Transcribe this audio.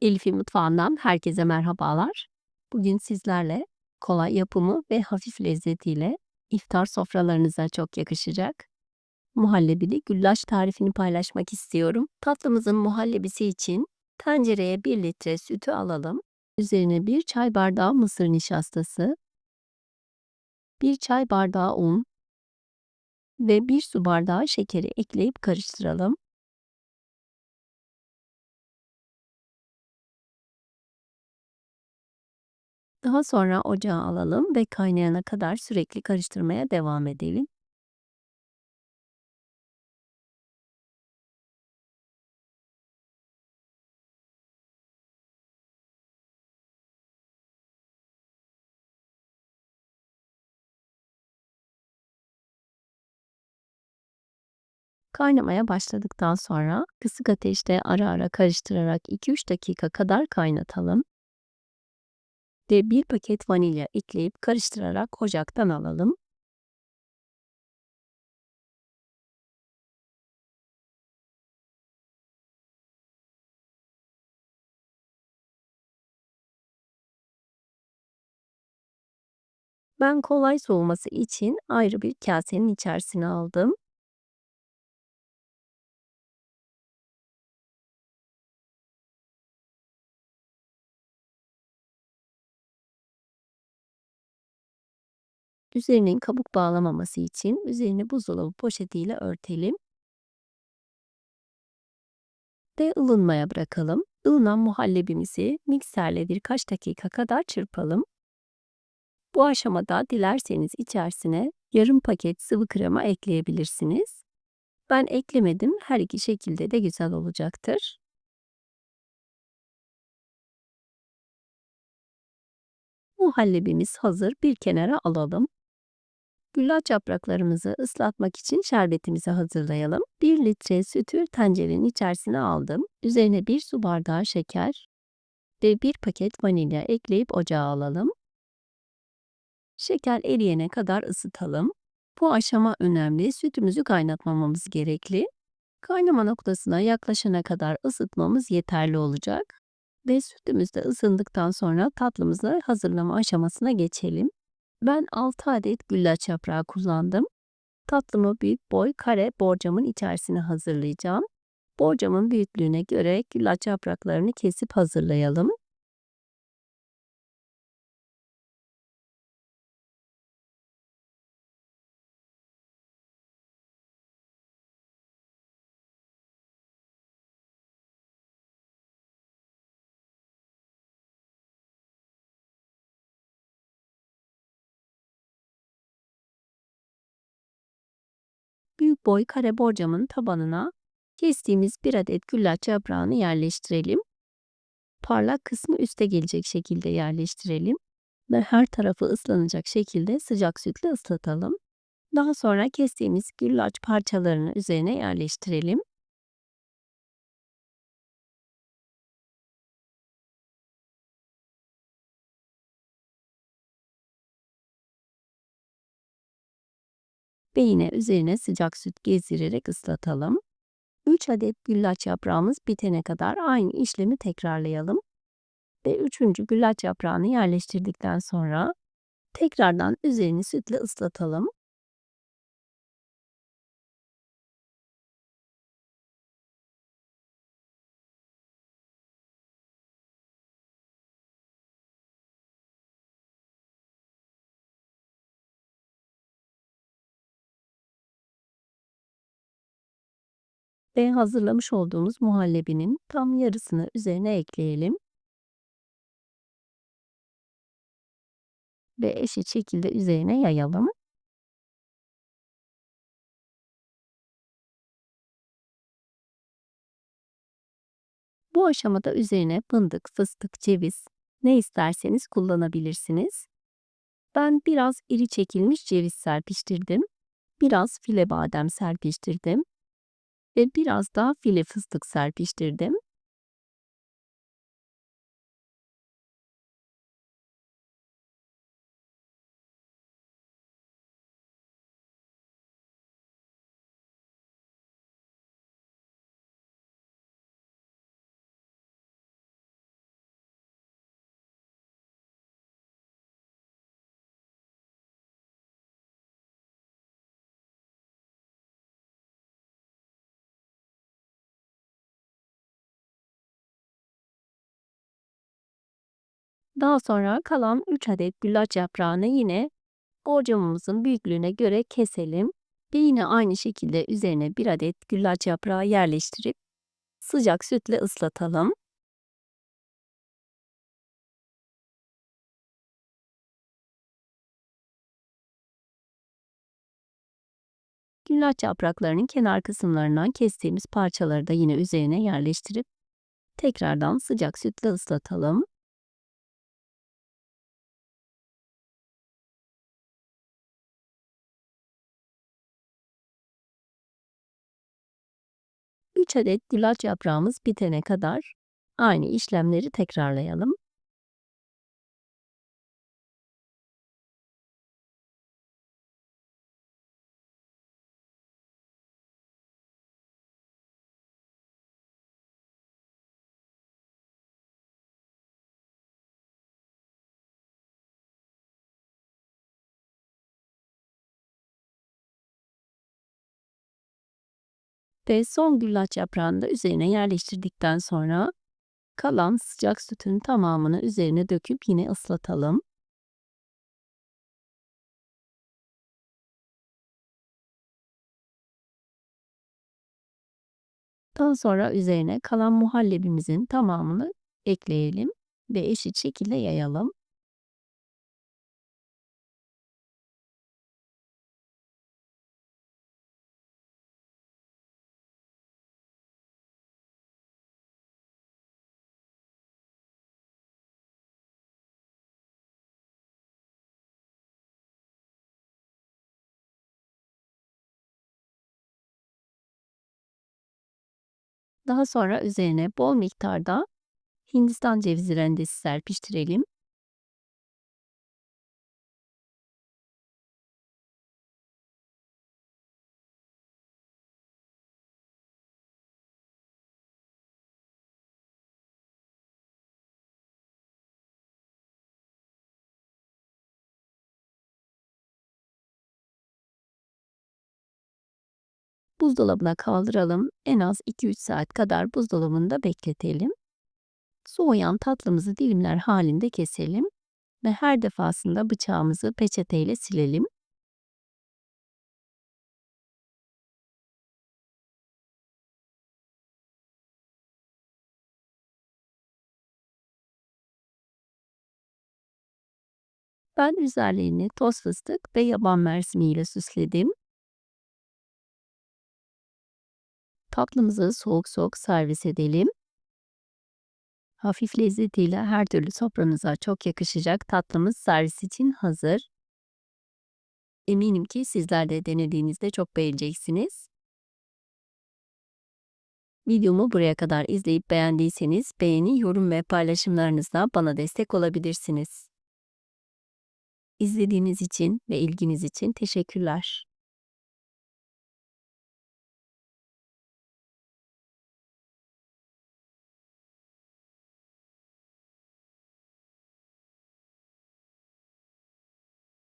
Elif'in mutfağından herkese merhabalar. Bugün sizlerle kolay yapımı ve hafif lezzetiyle iftar sofralarınıza çok yakışacak muhallebili güllaç tarifini paylaşmak istiyorum. Tatlımızın muhallebisi için tencereye 1 litre sütü alalım. Üzerine 1 çay bardağı mısır nişastası, 1 çay bardağı un ve 1 su bardağı şekeri ekleyip karıştıralım. Daha sonra ocağa alalım ve kaynayana kadar sürekli karıştırmaya devam edelim. Kaynamaya başladıktan sonra kısık ateşte ara ara karıştırarak 2-3 dakika kadar kaynatalım. Ve 1 paket vanilya ekleyip karıştırarak ocaktan alalım. Ben kolay soğuması için ayrı bir kasenin içerisine aldım. Üzerinin kabuk bağlamaması için üzerini buzdolabı poşetiyle örtelim. Ve ılınmaya bırakalım. Ilınan muhallebimizi mikserle birkaç dakika kadar çırpalım. Bu aşamada dilerseniz içerisine yarım paket sıvı krema ekleyebilirsiniz. Ben eklemedim. Her iki şekilde de güzel olacaktır. Muhallebimiz hazır. Bir kenara alalım. Güllaç yapraklarımızı ıslatmak için şerbetimizi hazırlayalım. 1 litre sütü tencerenin içerisine aldım. Üzerine 1 su bardağı şeker ve 1 paket vanilya ekleyip ocağa alalım. Şeker eriyene kadar ısıtalım. Bu aşama önemli. Sütümüzü kaynatmamamız gerekli. Kaynama noktasına yaklaşana kadar ısıtmamız yeterli olacak. Ve sütümüz de ısındıktan sonra tatlımızı hazırlama aşamasına geçelim. Ben 6 adet güllaç yaprağı kullandım. Tatlımı büyük boy kare borcamın içerisine hazırlayacağım. Borcamın büyüklüğüne göre güllaç yapraklarını kesip hazırlayalım. Boy kare borcamın tabanına kestiğimiz 1 adet güllaç yaprağını yerleştirelim. Parlak kısmı üste gelecek şekilde yerleştirelim ve her tarafı ıslanacak şekilde sıcak sütle ıslatalım. Daha sonra kestiğimiz güllaç parçalarını üzerine yerleştirelim. Ve yine üzerine sıcak süt gezdirerek ıslatalım. 3 adet güllaç yaprağımız bitene kadar aynı işlemi tekrarlayalım. Ve 3. güllaç yaprağını yerleştirdikten sonra tekrardan üzerini sütle ıslatalım. Ve hazırlamış olduğumuz muhallebinin tam yarısını üzerine ekleyelim. Ve eşit şekilde üzerine yayalım. Bu aşamada üzerine fındık, fıstık, ceviz ne isterseniz kullanabilirsiniz. Ben biraz iri çekilmiş ceviz serpiştirdim. Biraz file badem serpiştirdim ve biraz daha file fıstık serpiştirdim. Daha sonra kalan 3 adet güllaç yaprağını yine borcamımızın büyüklüğüne göre keselim ve yine aynı şekilde üzerine 1 adet güllaç yaprağı yerleştirip sıcak sütle ıslatalım. Güllaç yapraklarının kenar kısımlarından kestiğimiz parçaları da yine üzerine yerleştirip tekrardan sıcak sütle ıslatalım. Üç adet güllaç yaprağımız bitene kadar aynı işlemleri tekrarlayalım. Ve son güllaç yaprağını da üzerine yerleştirdikten sonra kalan sıcak sütün tamamını üzerine döküp yine ıslatalım. Daha sonra üzerine kalan muhallebimizin tamamını ekleyelim ve eşit şekilde yayalım. Daha sonra üzerine bol miktarda Hindistan cevizi rendesi serpiştirelim. Buzdolabına kaldıralım. En az 2-3 saat kadar buzdolabında bekletelim. Soğuyan tatlımızı dilimler halinde keselim ve her defasında bıçağımızı peçeteyle silelim. Ben üzerlerini toz fıstık ve yaban mersimi ile süsledim. Tatlımızı soğuk soğuk servis edelim. Hafif lezzetiyle her türlü sofranıza çok yakışacak tatlımız servis için hazır. Eminim ki sizler de denediğinizde çok beğeneceksiniz. Videomu buraya kadar izleyip beğendiyseniz beğeni, yorum ve paylaşımlarınızla bana destek olabilirsiniz. İzlediğiniz için ve ilginiz için teşekkürler.